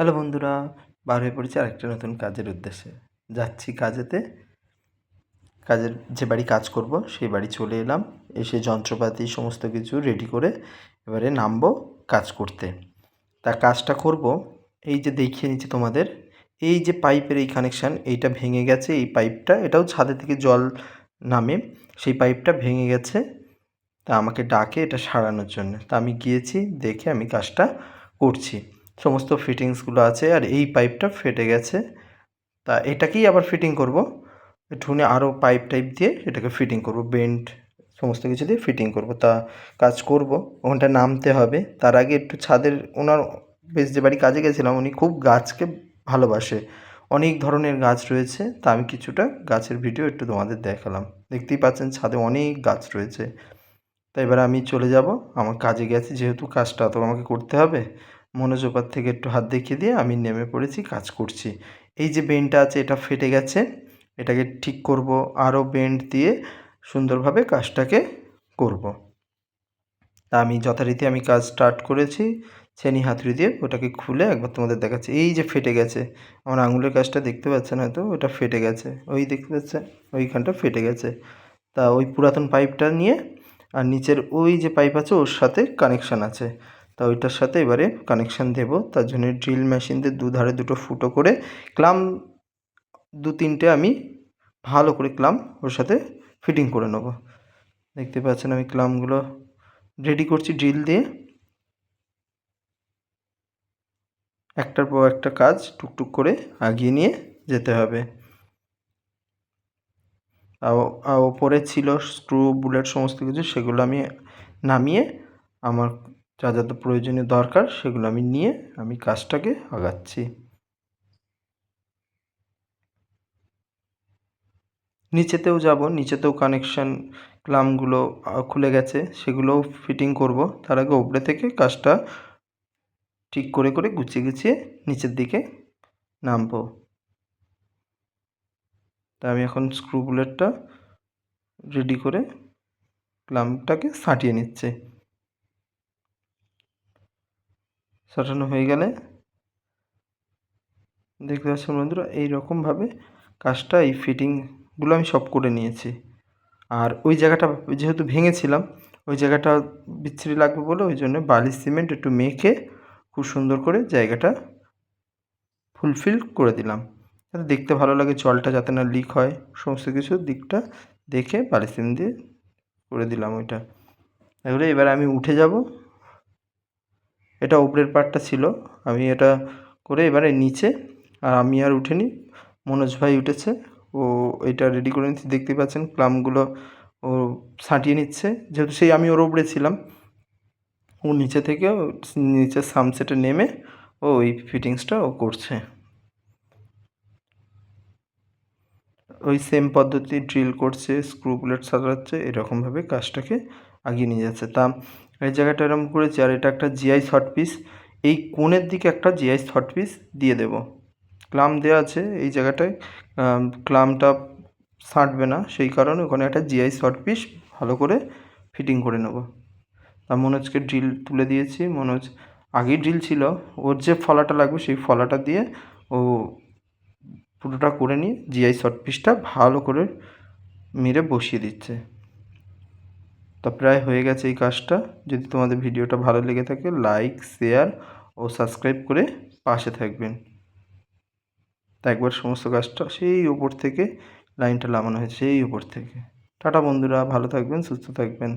Hello বন্ধুরা, বার হয়ে পড়েছি আরেকটা নতুন কাজের উদ্দেশ্যে। যাচ্ছি কাজেতে। কাজের যে বাড়ি কাজ করব, সেই বাড়ি চলে এলাম। এসে যন্ত্রপাতি সমস্ত কিছু রেডি করে এবারে নামবো কাজ করতে। তা কাজটা করব, এই যে দেখিয়ে নিচ্ছি তোমাদের। এই যে পাইপের এই কানেকশান এইটা ভেঙে গেছে এই পাইপটা। এটাও ছাদে থেকে জল নামে, সেই পাইপটা ভেঙে গেছে। তা আমাকে ডাকে এটা সারানোর জন্য। তা আমি গিয়েছি, দেখে আমি কাজটা করছি। সমস্ত ফিটিংসগুলো আছে আর এই পাইপটা ফেটে গেছে। তা এটাকেই আবার ফিটিং করব। ঠুনে আরও পাইপ টাইপ দিয়ে এটাকে ফিটিং করব বেন্ড সমস্ত কিছু দিয়ে ফিটিং করব। তা কাজ করব, ওখানটা নামতে হবে। তার আগে একটু ছাদের, ওনার বেশ যে বাড়ি কাজে গেছিলাম, উনি খুব গাছকে ভালোবাসে। অনেক ধরনের গাছ রয়েছে, তা আমি কিছুটা গাছের ভিডিও একটু তোমাদের দেখালাম। দেখতেই পাচ্ছেন ছাদে অনেক গাছ রয়েছে। তা এবার আমি চলে যাব, আমার কাজে গেছি, যেহেতু কাজটা তো আমাকে করতে হবে। মনোজোপার থেকে একটু হাত দেখিয়ে দিয়ে আমি নেমে পড়েছি, কাজ করছি। এই যে বেন্ডটা আছে, এটা ফেটে গেছে। এটাকে ঠিক করব, আরও বেন্ড দিয়ে সুন্দরভাবে কাজটাকে করব। তা আমি যথারীতি আমি কাজ স্টার্ট করেছি, ছেনি হাতুড়ি দিয়ে ওটাকে খুলে একবার তোমাদের দেখাচ্ছি। এই যে ফেটে গেছে, আমার আঙুলের কাজটা দেখতে পাচ্ছেন হয়তো, ওটা ফেটে গেছে। ওই দেখতে পাচ্ছেন, ওইখানটা ফেটে গেছে। তা ওই পুরাতন পাইপটা নিয়ে, আর নিচের ওই যে পাইপ আছে, ওর সাথে কানেকশান আছে। তা ওইটার সাথে এবারে কানেকশান দেবো। তার জন্য ড্রিল মেশিন দিয়ে দুধারে দুটো ফুটো করে ক্লাম দু তিনটে আমি ভালো করে ক্লাম, ওর সাথে ফিটিং করে নেব। দেখতে পাচ্ছেন আমি ক্লামগুলো রেডি করছি ড্রিল দিয়ে। একটার পর একটা কাজ টুকটুক করে আগিয়ে নিয়ে যেতে হবে। ওপরে ছিল স্ক্রু বুলেট সমস্ত কিছু, সেগুলো আমি নামিয়ে আমার যা যা প্রয়োজনীয় দরকার সেগুলো আমি নিয়ে আমি কাজটাকে আগাচ্ছি। নিচেতেও যাব, নিচেতেও কানেকশান ক্লামগুলো খুলে গেছে, সেগুলোও ফিটিং করব। তার আগে ওপরে থেকে কাজটা ঠিক করে করে গুছিয়ে গুছিয়ে নিচের দিকে নামবো। তা আমি এখন স্ক্রু বুলেটটা রেডি করে ক্লামটাকে সাঁটিয়ে নিচ্ছে। সাঁটানো হয়ে গেলে দেখতে পাচ্ছেন বন্ধুরা, এইরকমভাবে কাজটা, এই ফিটিংগুলো আমি সব করে নিয়েছি। আর ওই জায়গাটা যেহেতু ভেঙেছিলাম, ওই জায়গাটা বিচ্ছিরি লাগবে বলে ওই জন্য বালি সিমেন্ট একটু মেখে খুব সুন্দর করে জায়গাটা ফুলফিল করে দিলাম। যাতে দেখতে ভালো লাগে, জলটা যাতে না লিক হয়, সমস্ত কিছু দিকটা দেখে বালি সিমেন্ট দিয়ে করে দিলাম ওইটা। এবারে এবার আমি উঠে যাব। এটা উপরের পার্টটা ছিল। আমি এটা করে এবারে নিচে, আর আমি আর উঠিনি। মনোজ ভাই উঠেছে। ও এটা রেডি করে নিচ্ছে। দেখতেই পাচ্ছেন ক্লামগুলো ও ছাঁটিয়ে নিচ্ছে। যেহেতু সেই আমি ওর উপরে ছিলাম। ও নিচে থেকে নিচের সামসেটে নেমে ও ওই ফিটিংসটা ও করছে। ওই সেম পদ্ধতি ড্রিল করছে স্ক্রু বুলেট সাজাচ্ছে, এরকমভাবে কাজটাকে আগিয়ে নিয়ে যাচ্ছে। তা এই জায়গাটা এরকম করেছি আর এটা একটা জিআই শর্ট পিস এই কোণের দিকে একটা জিআই শর্ট পিস দিয়ে দেব। ক্লাম দেওয়া আছে এই জায়গাটায়। ক্লামটা সাঁটবে না, সেই কারণে ওখানে একটা জিআই শর্ট পিস ভালো করে ফিটিং করে নেব। তা মনোজকে ড্রিল তুলে দিয়েছি মনোজ আগেই ড্রিল ছিল। ওর যে ফলাটা লাগবে সেই ফলাটা দিয়ে ও পুরোটা করে নিয়ে জিআই শর্ট পিসটা ভালো করে মেরে বসিয়ে দিচ্ছে। তো প্রায় হয়ে গেছে এই কাজটা। যদি তোমাদের ভিডিওটা ভালো লেগে থাকে লাইক শেয়ার ও সাবস্ক্রাইব করে পাশে থাকবেন। তা একবার সমস্ত কাজটা সেই ওপর থেকে লাইনটা লাগানো হয়েছে, সেই উপর থেকে। টাটা বন্ধুরা, ভালো থাকবেন, সুস্থ থাকবেন।